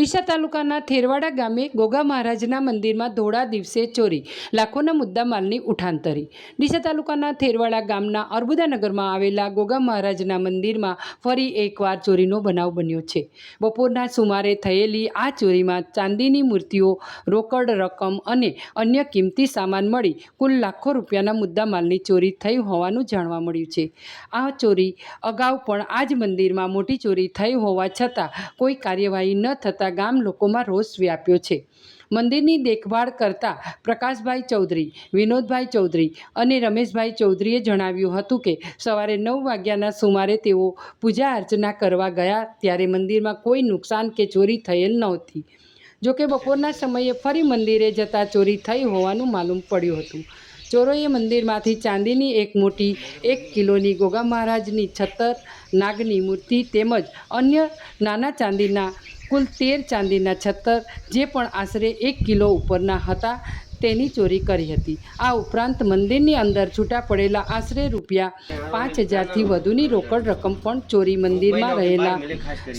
ડીસા તાલુકાના થેરવાડા ગામે ગોગા મહારાજના મંદિરમાં ધોળા દિવસે ચોરી, લાખોના મુદ્દા માલની ઉઠાંતરી. ડીસા તાલુકાના થેરવાડા ગામના અર્બુદાનગરમાં આવેલા ગોગા મહારાજના મંદિરમાં ફરી એકવાર ચોરીનો બનાવ બન્યો છે. બપોરના સુમારે થયેલી આ ચોરીમાં ચાંદીની મૂર્તિઓ, રોકડ રકમ અને અન્ય કિંમતી સામાન મળી કુલ લાખો રૂપિયાના મુદ્દા માલની ચોરી થઈ હોવાનું જાણવા મળ્યું છે. આ ચોરી અગાઉ પણ આ જ મંદિરમાં મોટી ચોરી થઈ હોવા છતાં કોઈ કાર્યવાહી ન થતાં ગામ લોકોમાં રોષ વ્યાપ્યો છે. મંદિરની દેખભાળ કરતા પ્રકાશભાઈ ચૌધરી, વિનોદભાઈ ચૌધરી અને રમેશભાઈ ચૌધરીએ જણાવ્યું હતું કે, સવારે નવ વાગ્યાના સુમારે તેઓ પૂજા અર્ચના કરવા ગયા ત્યારે મંદિરમાં કોઈ નુકસાન કે ચોરી થયેલ નહોતી. જોકે બપોરના સમયે ફરી મંદિરે જતાં ચોરી થઈ હોવાનું માલુમ પડ્યું હતું. ચોરોએ મંદિરમાંથી ચાંદીની એક મોટી એક કિલોની ગોગા મહારાજની છત્તર, નાગની મૂર્તિ તેમજ અન્ય નાના ચાંદીના કુલ તેર ચાંદીના છત્તર, જે પણ આશરે એક કિલો ઉપરના હતા, તેની ચોરી કરી હતી. આ ઉપરાંત મંદિરની અંદર છૂટા પડેલા આશરે રૂપિયા પાંચ હજારથી વધુની રોકડ રકમ પણ ચોરી મંદિરમાં રહેલા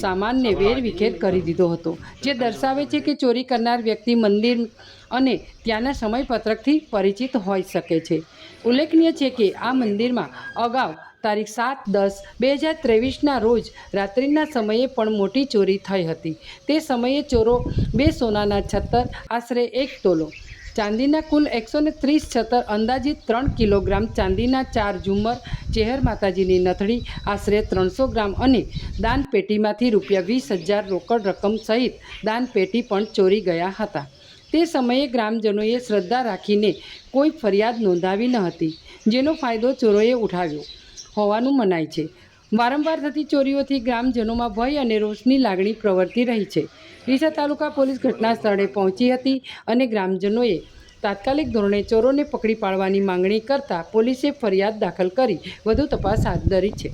સામાનને વેરવિખેર કરી દીધો હતો, જે દર્શાવે છે કે ચોરી કરનાર વ્યક્તિ મંદિર અને ત્યાંના સમયપત્રકથી પરિચિત હોઈ શકે છે. ઉલ્લેખનીય છે કે આ મંદિરમાં અગાઉ તારીખ સાત દસ બે હજાર ત્રેવીસના રોજ રાત્રિના સમયે પણ મોટી ચોરી થઈ હતી. તે સમયે ચોરો બે સોનાના છત્તર, આશરે એક તોલો, ચાંદીના કુલ એકસો ને ત્રીસ છત્તર, અંદાજિત ત્રણ કિલોગ્રામ ચાંદીના ચાર ઝુમ્મર, ચેહર માતાજીની નથડી આશરે ત્રણસો ગ્રામ અને દાનપેટીમાંથી રૂપિયા વીસ હજાર રોકડ રકમ સહિત દાનપેટી પણ ચોરી ગયા હતા. તે સમયે ગ્રામજનોએ શ્રદ્ધા રાખીને કોઈ ફરિયાદ નોંધાવી ન હતી, જેનો ફાયદો ચોરોએ ઉઠાવ્યો. હોવાનું મનાય છે. વારંવાર થતી ચોરીઓથી ગ્રામજનોમાં ભય અને રોષની લાગણી પ્રવર્તી રહી છે. ડીસા તાલુકા પોલીસ ઘટના સ્થળે પહોંચી હતી અને ગ્રામજનોએ તાત્કાલિક ધોરણે ચોરોને પકડી પાડવાની માંગણી કરતા પોલીસે ફરિયાદ દાખલ કરી. વધુ તપાસ હાથ ધરી છે.